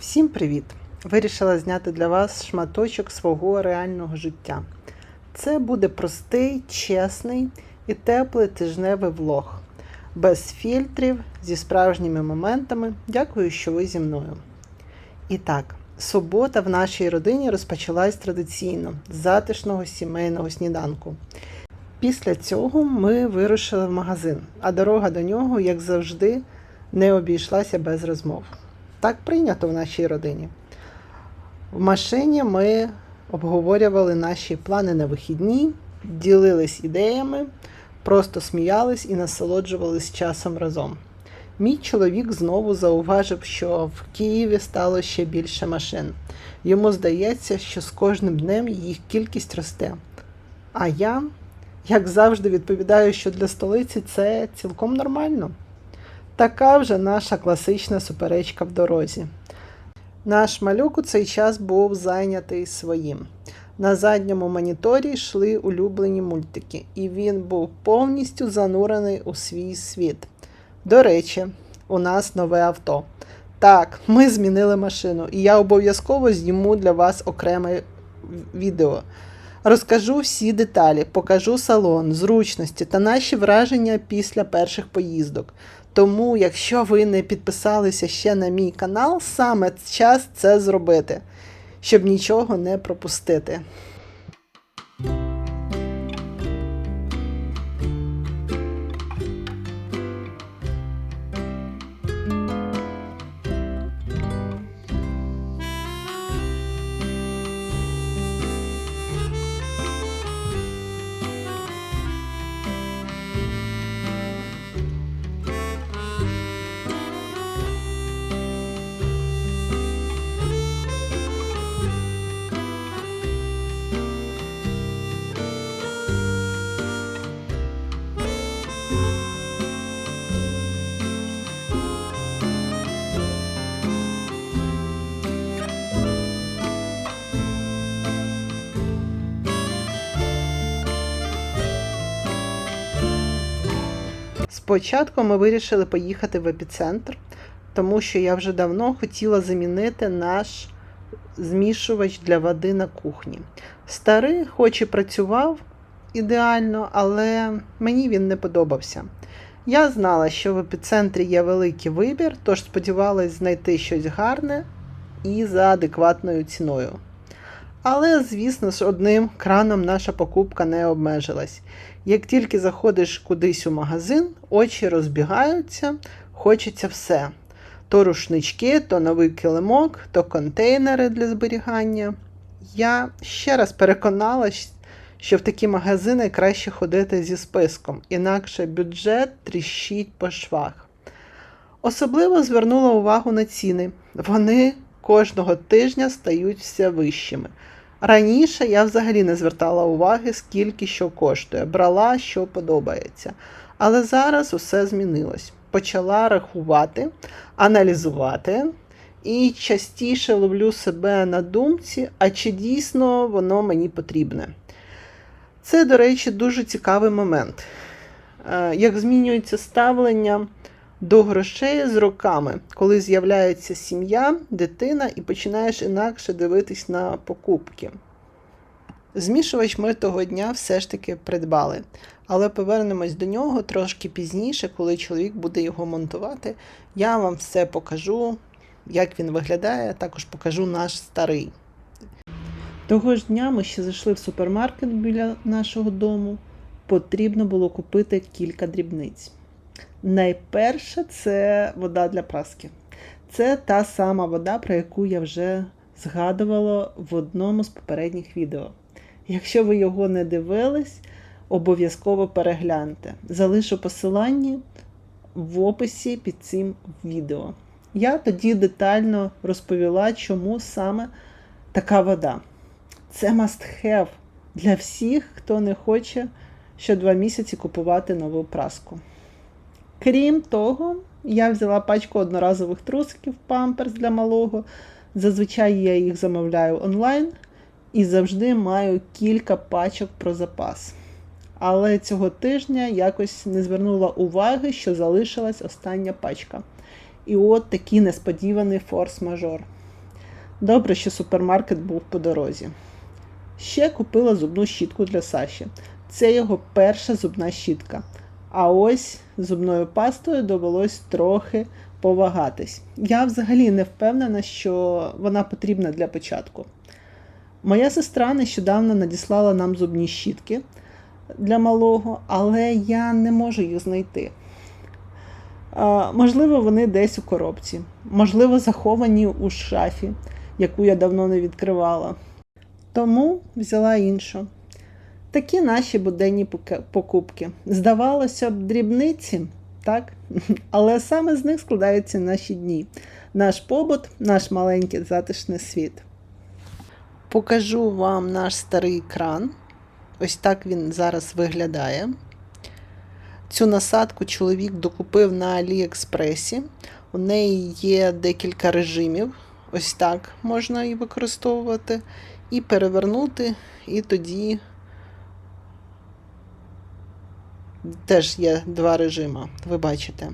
Всім привіт! Вирішила зняти для вас шматочок свого реального життя. Це буде простий, чесний і теплий тижневий влог. Без фільтрів, зі справжніми моментами. Дякую, що ви зі мною. І так, субота в нашій родині розпочалась традиційно з затишного сімейного сніданку. Після цього ми вирушили в магазин, а дорога до нього, як завжди, не обійшлася без розмов. Так прийнято в нашій родині. В машині ми обговорювали наші плани на вихідні, ділились ідеями, просто сміялись і насолоджувались часом разом. Мій чоловік знову зауважив, що в Києві стало ще більше машин. Йому здається, що з кожним днем їх кількість росте. А я, як завжди, відповідаю, що для столиці це цілком нормально. Така вже наша класична суперечка в дорозі. Наш малюк у цей час був зайнятий своїм. На задньому моніторі йшли улюблені мультики, і він був повністю занурений у свій світ. До речі, у нас нове авто. Так, ми змінили машину, і я обов'язково зніму для вас окреме відео. Розкажу всі деталі, покажу салон, зручності та наші враження після перших поїздок. Тому, якщо ви не підписалися ще на мій канал, саме час це зробити, щоб нічого не пропустити. Спочатку ми вирішили поїхати в епіцентр, тому що я вже давно хотіла замінити наш змішувач для води на кухні. Старий, хоч і працював ідеально, але мені він не подобався. Я знала, що в епіцентрі є великий вибір, тож сподівалась знайти щось гарне і за адекватною ціною. Але, звісно ж, одним краном наша покупка не обмежилась. Як тільки заходиш кудись у магазин, очі розбігаються, хочеться все. То рушнички, то новий килимок, то контейнери для зберігання. Я ще раз переконалась, що в такі магазини краще ходити зі списком, інакше бюджет тріщить по швах. Особливо звернула увагу на ціни. Вони кожного тижня стають все вищими. Раніше я взагалі не звертала уваги, скільки що коштує, брала, що подобається. Але зараз усе змінилось. Почала рахувати, аналізувати і частіше ловлю себе на думці, а чи дійсно воно мені потрібне. Це, до речі, дуже цікавий момент. Е, Як змінюється ставлення до грошей з роками, коли з'являється сім'я, дитина і починаєш інакше дивитись на покупки. Змішувач ми того дня все ж таки придбали, але повернемось до нього трошки пізніше, коли чоловік буде його монтувати. Я вам все покажу, як він виглядає, також покажу наш старий. Того ж дня ми ще зайшли в супермаркет біля нашого дому. Потрібно було купити кілька дрібниць. Найперше це вода для праски. Це та сама вода, про яку я вже згадувала в одному з попередніх відео. Якщо ви його не дивились, обов'язково перегляньте. Залишу посилання в описі під цим відео. Я тоді детально розповіла, чому саме така вода. Це must have для всіх, хто не хоче що два місяці купувати нову праску. Крім того, я взяла пачку одноразових трусиків памперс для малого. Зазвичай я їх замовляю онлайн і завжди маю кілька пачок про запас. Але цього тижня якось не звернула уваги, що залишилась остання пачка. І от такий несподіваний форс-мажор. Добре, що супермаркет був по дорозі. Ще купила зубну щітку для Саші. Це його перша зубна щітка. А ось зубною пастою довелось трохи повагатись. Я взагалі не впевнена, що вона потрібна для початку. Моя сестра нещодавно надіслала нам зубні щітки для малого, але я не можу їх знайти. Можливо, вони десь у коробці, можливо, заховані у шафі, яку я давно не відкривала. Тому взяла іншу. Такі наші буденні покупки. Здавалося б, дрібниці, так? Але саме з них складаються наші дні, наш побут, наш маленький затишний світ. Покажу вам наш старий кран. Ось так він зараз виглядає. Цю насадку чоловік докупив на Аліекспресі. У неї є декілька режимів. Ось так можна її використовувати. І перевернути, і тоді теж є два режими, ви бачите.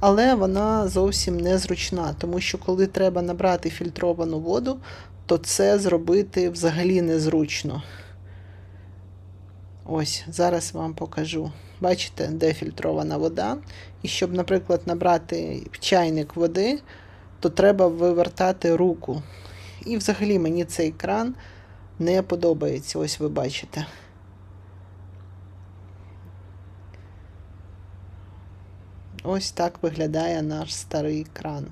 Але вона зовсім не зручна, тому що коли треба набрати фільтровану воду, то це зробити взагалі незручно. Ось, зараз вам покажу. Бачите, де фільтрована вода. І щоб, наприклад, набрати чайник води, то треба вивертати руку. І взагалі мені цей кран не подобається. Ось ви бачите. Ось так виглядає наш старий кран.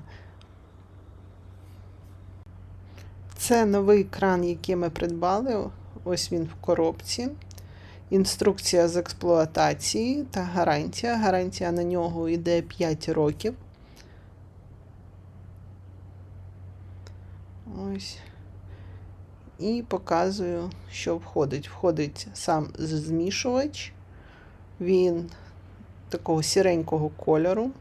Це новий кран, який ми придбали. Ось він в коробці. Інструкція з експлуатації та гарантія. Гарантія на нього йде 5 років. Ось. І показую, що входить. Входить сам змішувач. Він такого сіренького кольору.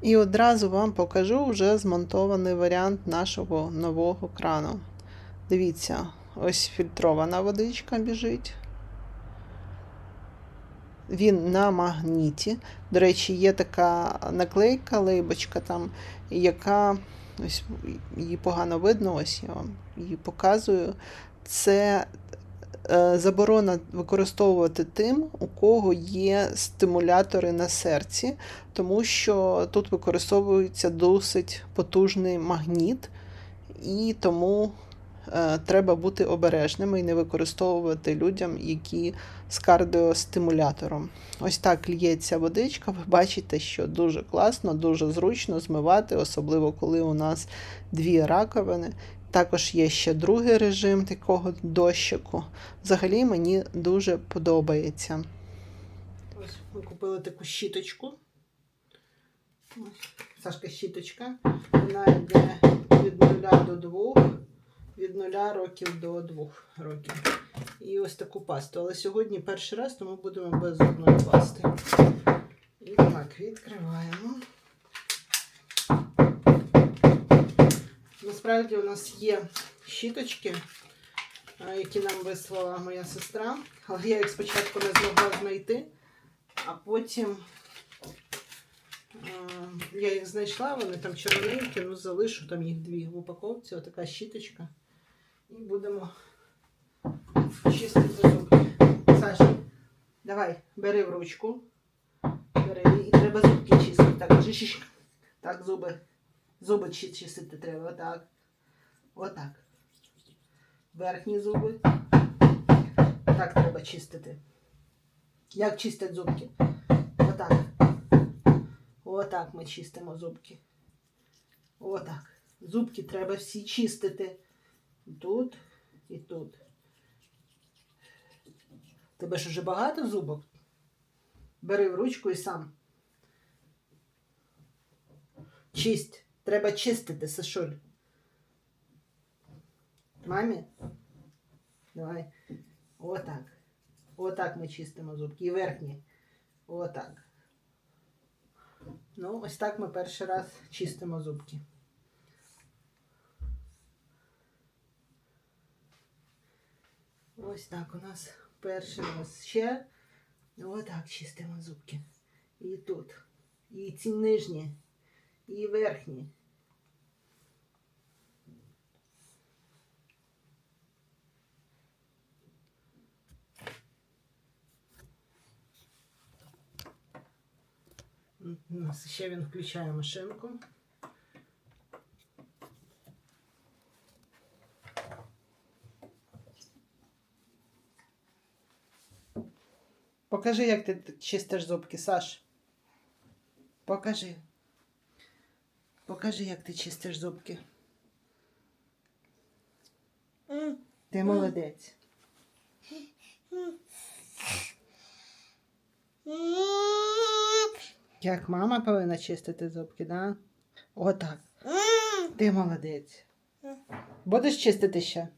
І одразу вам покажу вже змонтований варіант нашого нового крану. Дивіться, ось фільтрована водичка біжить. Він на магніті. До речі, є така наклейка, лейбочка там, яка ось її погано видно, ось я вам її показую. Це заборона використовувати тим, у кого є стимулятори на серці, тому що тут використовується досить потужний магніт, і тому е, треба бути обережними і не використовувати людям, які з кардіостимулятором. Ось так лється водичка. Ви бачите, що дуже класно, дуже зручно змивати, особливо коли у нас дві раковини. Також є ще другий режим такого дощику. Взагалі мені дуже подобається. Ось ми купили таку щіточку. Ось, Сашка щіточка. Вона йде від 0 до 2, від 0 років до 2 років. І ось таку пасту. Але сьогодні перший раз, тому будемо без зубної пасти. І так, відкриваємо. Насправді у нас є щіточки, які нам вислала моя сестра, але я їх спочатку не змогла знайти, а потім я їх знайшла, вони там червоненькі, ну залишу там їх дві в упаковці, отака щіточка. І будемо чистити зубки. Саша, давай, бери в ручку. Бери, і треба зубки чистити. Так, жиш- так, зуби. Зуби чистити треба, отак. Отак. Верхні зуби. Так треба чистити. Як чистять зубки? Отак. Отак ми чистимо зубки. Отак. Зубки треба всі чистити. Тут і тут. Тебе ж уже багато зубок? Бери в ручку і сам. Чисть. Треба чистити, Сашуль. Мамі? Давай. Отак. Отак ми чистимо зубки. І верхні. Отак. Ну, ось так ми перший раз чистимо зубки. Ось так у нас перший раз ще. Отак чистимо зубки. І тут. І ці нижні, і верхні. М, ще він включає машинку. Покажи, як ти чистиш зубки, Саш. Покажи. Покажи, як ти чистиш зубки. Ти молодець. Як мама повинна чистити зубки, да? Отак. Ти молодець. Будеш чистити ще?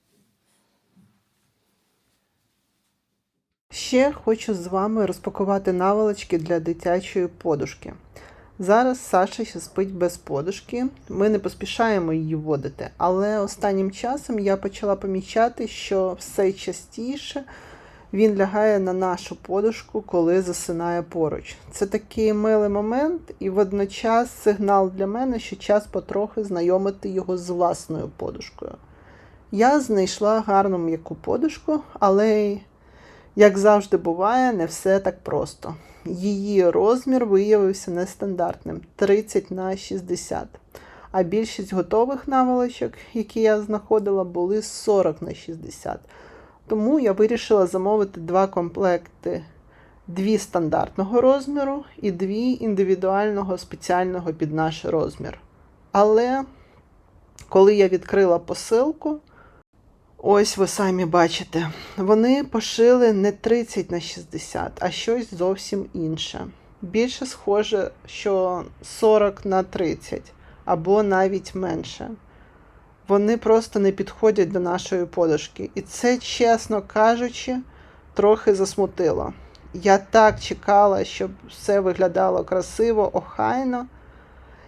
Ще хочу з вами розпакувати наволочки для дитячої подушки. Зараз Саша ще спить без подушки. Ми не поспішаємо її вводити, але останнім часом я почала помічати, що все частіше він лягає на нашу подушку, коли засинає поруч. Це такий милий момент, і водночас сигнал для мене, що час потрохи знайомити його з власною подушкою. Я знайшла гарну м'яку подушку, але, як завжди буває, не все так просто. Її розмір виявився нестандартним 30 на 60. А більшість готових наволочок, які я знаходила, були 40 на 60. Тому я вирішила замовити два комплекти: дві стандартного розміру і дві індивідуального спеціального під наш розмір. Але коли я відкрила посилку, ось ви самі бачите, вони пошили не 30 на 60, а щось зовсім інше. Більше схоже, що 40 на 30 або навіть менше вони просто не підходять до нашої подушки. І це, чесно кажучи, трохи засмутило. Я так чекала, щоб все виглядало красиво, охайно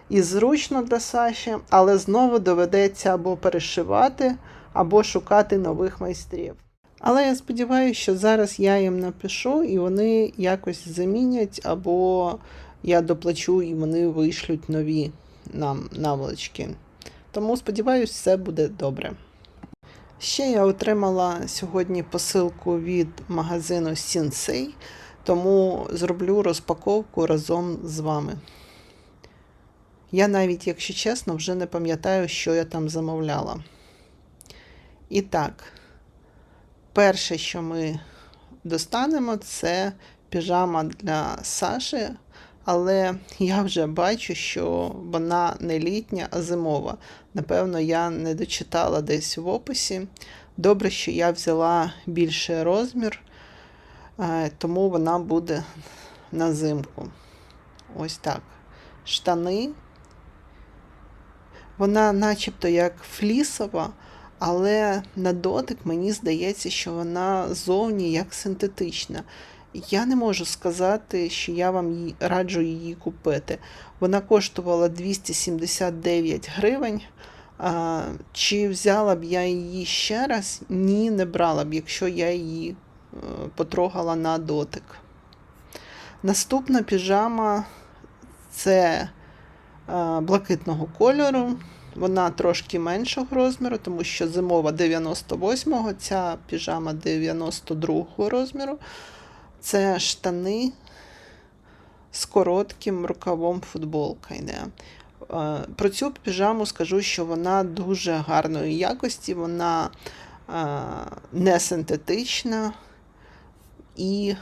і зручно для Саші, але знову доведеться або перешивати, або шукати нових майстрів. Але я сподіваюся, що зараз я їм напишу і вони якось замінять, або я доплачу і вони вишлють нові нам наволочки. Тому сподіваюся, все буде добре. Ще я отримала сьогодні посилку від магазину Sensei, тому зроблю розпаковку разом з вами. Я навіть, якщо чесно, вже не пам'ятаю, що я там замовляла. І так, перше, що ми достанемо, це піжама для Саші але я вже бачу, що вона не літня, а зимова. Напевно, я не дочитала десь в описі. Добре, що я взяла більший розмір, е, тому вона буде на зимку. Ось так. Штани. Вона начебто як флісова, але на дотик мені здається, що вона зовні як синтетична. Я не можу сказати, що я вам раджу її купити. Вона коштувала 279 гривень. А, Чи взяла б я її ще раз? Ні, не брала б, якщо я її е, потрогала на дотик. Наступна піжама це а, блакитного кольору. Вона трошки меншого розміру, тому що зимова 98-го, ця піжама 92-го розміру. Це штани з коротким рукавом футболка йде. Е, про цю піжаму скажу, що вона дуже гарної якості, вона е, не синтетична і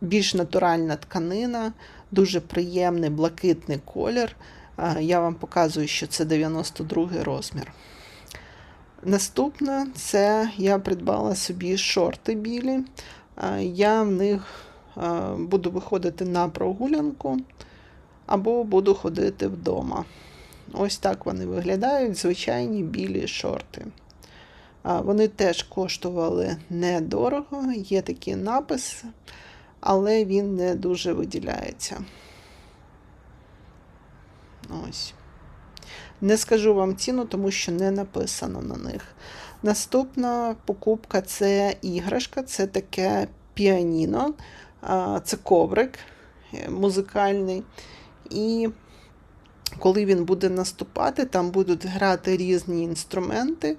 більш натуральна тканина, дуже приємний блакитний колір. Е, я вам показую, що це 92 розмір. Наступне це я придбала собі шорти білі я в них буду виходити на прогулянку або буду ходити вдома. Ось так вони виглядають, звичайні білі шорти. Вони теж коштували недорого, є такі написи, але він не дуже виділяється. Ось. Не скажу вам ціну, тому що не написано на них. Наступна покупка це іграшка, це таке піаніно, це коврик е, музикальний. І коли він буде наступати, там будуть грати різні інструменти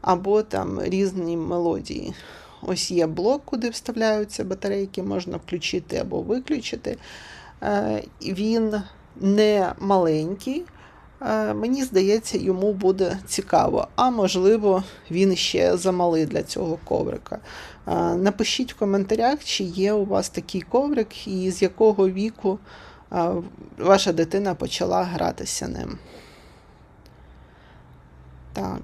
або там різні мелодії. Ось є блок, куди вставляються батарейки, можна включити або виключити. Е, він не маленький. Е, Мені здається, йому буде цікаво, а можливо, він ще замалий для цього коврика. Е, Напишіть в коментарях, чи є у вас такий коврик і з якого віку е, ваша дитина почала гратися ним. Так,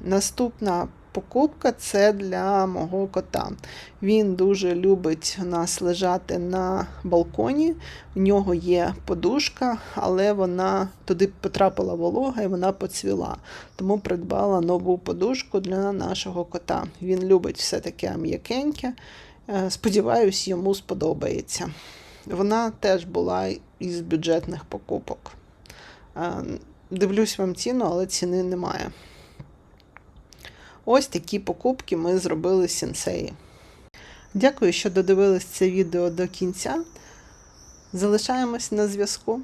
наступна покупка це для мого кота. Він дуже любить у нас лежати на балконі. У нього є подушка, але вона туди потрапила волога і вона поцвіла. Тому придбала нову подушку для нашого кота. Він любить все таке м'якеньке. Е, Сподіваюсь, йому сподобається. Вона теж була із бюджетних покупок. Е, Дивлюсь вам ціну, але ціни немає. Ось такі покупки ми зробили з сенсеї. Дякую, що додивились це відео до кінця. Залишаємось на зв'язку.